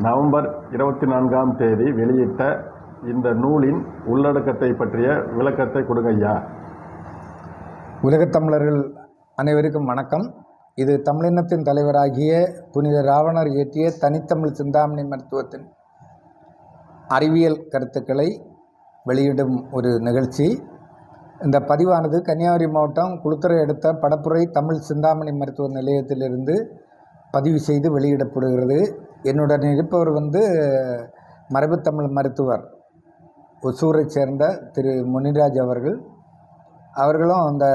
November இருபத்தி நான்காம் தேதி வெளியிட்ட இந்த நூலின் உள்ளடக்கத்தை பற்றிய விளக்கத்தை கொடுங்க ஐயா. உலகத் தமிழர்கள் அனைவருக்கும் வணக்கம். இது தமிழினத்தின் தலைவராகிய புனித ராவணர் இயற்றிய தனித்தமிழ் சிந்தாமணி மருத்துவத்தின் அறிவியல் கருத்துக்களை வெளியிடும் ஒரு நிகழ்ச்சி. இந்த பதிவானது கன்னியாகுமரி மாவட்டம் குளுத்துறை அடுத்த படப்புரை தமிழ் சிந்தாமணி மருத்துவ நிலையத்திலிருந்து பதிவு செய்து வெளியிடப்படுகிறது. என்னுடன் இருப்பவர் வந்து மரபுத்தமிழ் மருத்துவர். ஒசூரைச் சேர்ந்த திரு முனிராஜ் அவர்கள். அவர்களும் அந்த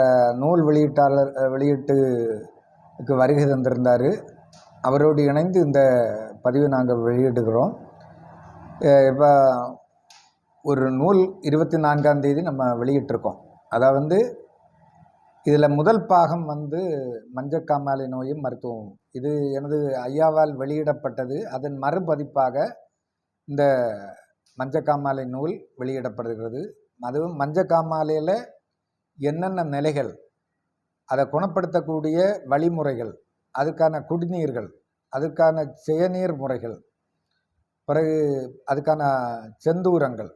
நூல் வெளியீட்டாளர் வெளியீட்டுக்கு வருகை தந்திருந்தார். அவரோடு இணைந்து இந்த பதிவை நாங்கள் வெளியிடுகிறோம். இப்போ ஒரு நூல் இருபத்தி நான்காம் தேதி நம்ம வெளியிட்டிருக்கோம். அதாவது வந்து இதில் முதல் பாகம் வந்து மஞ்சக்காமாலை நோயும் மருத்துவம் இது எனது ஐயாவால் வெளியிடப்பட்டது. அதன் மறுபதிப்பாக இந்த மஞ்சக்காமாலை நூல் வெளியிடப்படுகிறது. அதுவும் மஞ்சக்காமாலையில் என்னென்ன நிலைகள் அதை குணப்படுத்தக்கூடிய வழிமுறைகள் அதுக்கான குடிநீர்கள் அதுக்கான செயநீர் முறைகள் பிறகு அதுக்கான செந்தூரங்கள்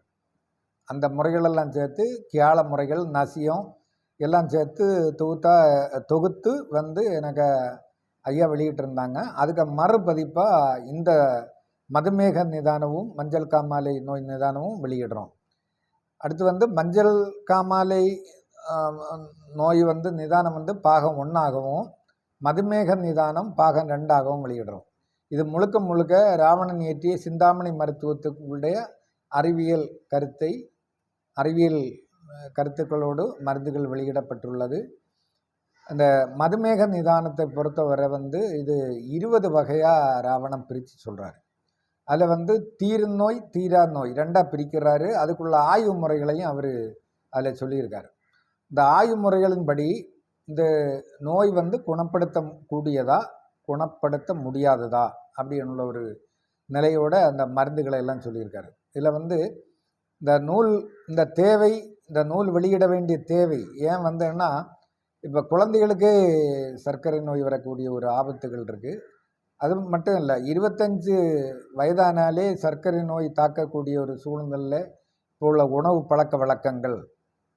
அந்த முறைகளெல்லாம் சேர்த்து கியால முறைகள் நசியம் எல்லாம் சேர்த்து தொகுத்தா தொகுத்து வந்து எனக்கு ஐயா வெளியிட்டிருந்தாங்க. அதுக்கு மறுபதிப்பாக இந்த மதுமேக நிதானமும் மஞ்சள் காமாலை நோய் நிதானமும் வெளியிடுறோம். அடுத்து வந்து மஞ்சள் காமாலை நோய் வந்து நிதானம் வந்து பாகம் ஒன்றாகவும் மதுமேக நிதானம் பாகம் ரெண்டாகவும் வெளியிடுறோம். இது முழுக்க முழுக்க ராவணன் இயற்றிய சிந்தாமணி மருத்துவத்துக்குடைய அறிவியல் கருத்தை அறிவியல் கருத்துக்களோடு மருந்துகள் வெளியிடப்பட்டுள்ளது. அந்த மதுமேக நிதானத்தை பொறுத்தவரை வந்து இது இருபது வகையாக ராவணம் பிரித்து சொல்கிறாரு அதில் வந்து தீர்நோய் தீரா நோய் ரெண்டாக பிரிக்கிறாரு. அதுக்குள்ள ஆய்வு முறைகளையும் அவர் அதில் சொல்லியிருக்காரு. இந்த ஆய்வு முறைகளின்படி இந்த நோய் வந்து குணப்படுத்த கூடியதா குணப்படுத்த முடியாததா அப்படின்ற ஒரு நிலையோட அந்த மருந்துகளை எல்லாம் சொல்லியிருக்காரு. இதில் வந்து இந்த நூல் இந்த தேவை இந்த நூல் வெளியிட வேண்டிய தேவை ஏன் வந்தேன்னா இப்போ குழந்தைகளுக்கு சர்க்கரை நோய் வரக்கூடிய ஒரு ஆபத்துகள் இருக்குது அது மட்டும் இல்லை இருபத்தஞ்சு வயதானாலே சர்க்கரை நோய் தாக்கக்கூடிய ஒரு சூழ்நிலையில் இப்போ உள்ள உணவு பழக்க வழக்கங்கள்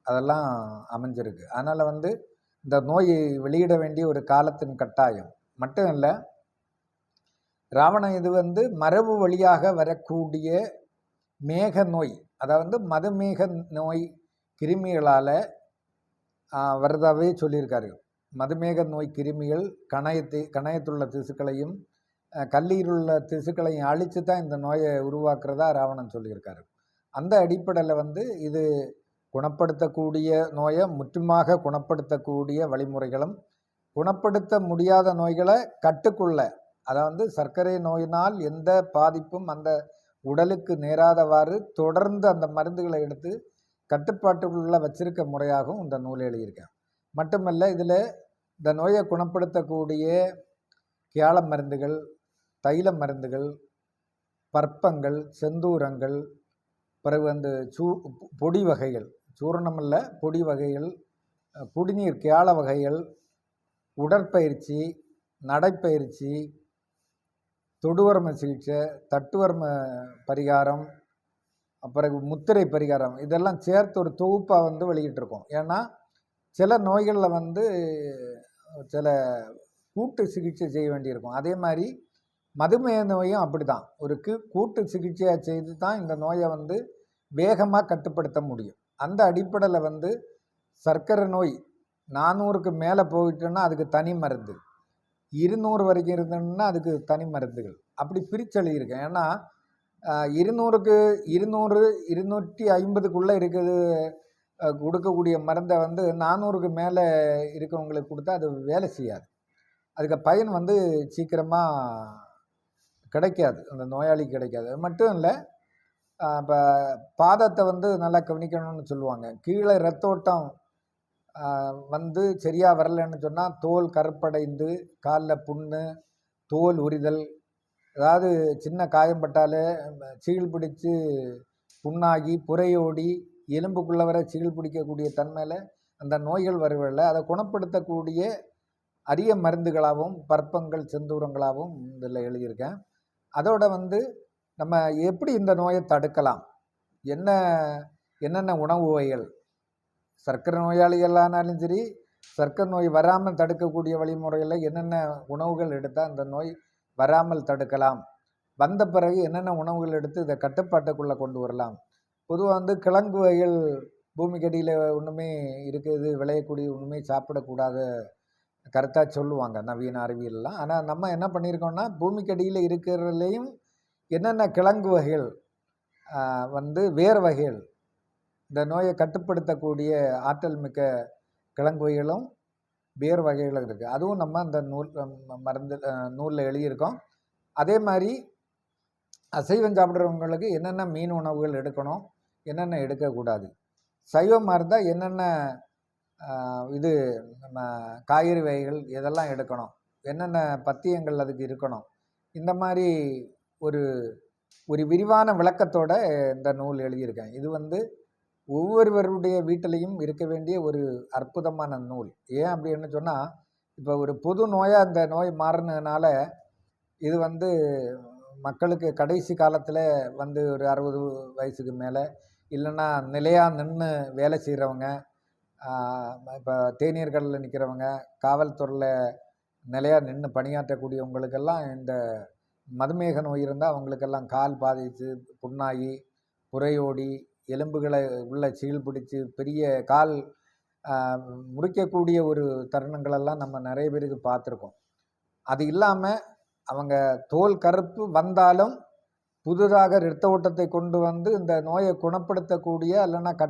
அதெல்லாம் அமைஞ்சிருக்கு. அதனால் வந்து இந்த நோயை வெளியிட வேண்டிய ஒரு காலத்தின் கட்டாயம். மட்டும் இல்லை ராவணன் இது வந்து மரபு வழியாக வரக்கூடிய மேக நோய் அதாவது மதுமேக நோய் கிருமிகளால் வர்றதாகவே சொல்லியிருக்காரு. மதுமேக நோய் கிருமிகள் கணையத்தை கணையத்துள்ள திசுக்களையும் கல்லீருள்ள திசுக்களையும் அழித்து தான் இந்த நோயை உருவாக்குறதா ராவணன் சொல்லியிருக்காரு. அந்த அடிப்படையில் வந்து இது குணப்படுத்தக்கூடிய நோயை முற்றுமாக குணப்படுத்தக்கூடிய வழிமுறைகளும் குணப்படுத்த முடியாத நோய்களை கட்டுக்குள்ள அதாவது சர்க்கரை நோயினால் எந்த பாதிப்பும் அந்த உடலுக்கு நேராதவாறு தொடர்ந்து அந்த மருந்துகளை எடுத்து கட்டுப்பாட்டுக்குள்ள வச்சிருக்க முறையாகவும் இந்த நூல் எழுதியிருக்கேன். மட்டுமல்ல இதில் இந்த நோயை குணப்படுத்தக்கூடிய கியால மருந்துகள் தைல மருந்துகள் பற்பங்கள் செந்தூரங்கள் பிறகு அந்த சூ பொடி வகைகள் சூரணமல்ல பொடி வகைகள் குடிநீர் கியால வகைகள் உடற்பயிற்சி நடைப்பயிற்சி தொடுவர்ம சிகிச்சை தட்டுவர்ம பரிகாரம் பிறகு முத்திரை பரிகாரம் இதெல்லாம் சேர்த்து ஒரு தொகுப்பாக வந்து வெளியிட்டிருக்கோம். ஏன்னா சில நோய்களில் வந்து சில கூட்டு சிகிச்சை செய்ய வேண்டியிருக்கும். அதே மாதிரி மதுமேக நோயும் அப்படி தான் ஒரு கூட்டு சிகிச்சையாக செய்து தான் இந்த நோயை வந்து வேகமாக கட்டுப்படுத்த முடியும். அந்த அடிப்படையில் வந்து சர்க்கரை நோய் நானூறுக்கு மேலே போயிட்டுன்னா அதுக்கு தனி மருந்து. இருநூறு வரைக்கும் இருந்ததுன்னா அதுக்கு தனி மருந்துகள். அப்படி பிரித்து எழுதியிருக்கேன். ஏன்னா இருநூறுக்கு இருநூறு இருநூற்றி ஐம்பதுக்குள்ளே இருக்குது. கொடுக்கக்கூடிய மருந்தை வந்து நானூறுக்கு மேலே இருக்கவங்களுக்கு கொடுத்தா அது வேலை செய்யாது. அதுக்கு பயன் வந்து சீக்கிரமாக கிடைக்காது. அந்த நோயாளிக்கு கிடைக்காது. அது மட்டும் இல்லை இப்போ பாதத்தை வந்து நல்லா கவனிக்கணும்னு சொல்லுவாங்க. கீழே ரத்தோட்டம் வந்து சரியாக வரலைன்னு சொன்னால் தோல் கருப்படைந்து காலில் புண்ணு தோல் உரிதல் அதாவது சின்ன காயம் பட்டாலே சீழ் பிடிச்சு புண்ணாகி புரையோடி எலும்புக்குள்ளே வர சீழ் பிடிக்கக்கூடிய தன்மையில் அந்த நோய்கள் வருவதில்லை. அதை குணப்படுத்தக்கூடிய அரிய மருந்துகளாகவும் பற்பங்கள் செந்தூரங்களாகவும் இதில் எழுதியிருக்கேன். அதோட வந்து நம்ம எப்படி இந்த நோயை தடுக்கலாம்? என்ன என்னென்ன உணவு வகைகள்? சர்க்கரை நோயாளிகளானாலும் சரி சர்க்கரை நோய் வராமல் தடுக்கக்கூடிய வழிமுறைகளில் என்னென்ன உணவுகள் எடுத்தால் அந்த நோய் வராமல் தடுக்கலாம். வந்த பிறகு என்னென்ன உணவுகள் எடுத்து இதை கட்டுப்பாட்டுக்குள்ளே கொண்டு வரலாம்? பொதுவாக வந்து கிழங்கு வகைகள் பூமிக்கடியில் ஒன்றுமே இருக்குது விளையக்கூடிய ஒன்றுமே சாப்பிடக்கூடாத. கருத்தாக சொல்லுவாங்க நவீன அறிவியல்லாம். ஆனால் நம்ம என்ன பண்ணியிருக்கோம்னா பூமிக்கடியில் இருக்கிறதுலையும் என்னென்ன கிழங்கு வகைகள் வந்து வேர் வகைகள் இந்த நோயை கட்டுப்படுத்தக்கூடிய ஆற்றல் மிக்க கிழங்கு வகைகளும் வேர் வகைகளும் இருக்குது அதுவும் நம்ம அந்த நூல் மருந்து நூலில் எழுதியிருக்கோம். அதே மாதிரி அசைவம் சாப்பிட்றவங்களுக்கு என்னென்ன மீன் உணவுகள் எடுக்கணும் என்னென்ன எடுக்கக்கூடாது சைவமாக இருந்தால் என்னென்ன இது நம்ம காய்கறி வகைகள் இதெல்லாம் எடுக்கணும்? என்னென்ன பத்தியங்கள் அதுக்கு இருக்கணும்? இந்த மாதிரி ஒரு ஒரு விரிவான விளக்கத்தோட இந்த நூல் எழுதியிருக்கேன். இது வந்து ஒவ்வொருவருடைய வீட்டிலையும் இருக்க வேண்டிய ஒரு அற்புதமான நூல். ஏன் அப்படின்னு சொன்னால் இப்போ ஒரு பொது நோயாக இந்த நோய் மாறினதுனால இது வந்து மக்களுக்கு கடைசி காலத்தில் வந்து ஒரு அறுபது வயசுக்கு மேலே இல்லைன்னா நிலையாக நின்று வேலை செய்கிறவங்க இப்போ தேனீர்கடலில் நிற்கிறவங்க காவல்துறையில் நிலையாக நின்று பணியாற்றக்கூடியவங்களுக்கெல்லாம் இந்த மதுமேக நோய் இருந்தால் அவங்களுக்கெல்லாம் கால் பாதித்து புண்ணாகி புறையோடி எலும்புகளை உள்ள சீழ் பிடிச்சி பெரிய கால் முறிக்கக்கூடிய ஒரு தருணங்களெல்லாம் நம்ம நிறைய பேருக்கு பார்த்துருக்கோம். அது இல்லாமல் அவங்க தோல் கருப்பு வந்தாலும் புதிதாக இரத்த ஓட்டத்தை கொண்டு வந்து இந்த நோயை குணப்படுத்தக்கூடிய இல்லைன்னா கட்டு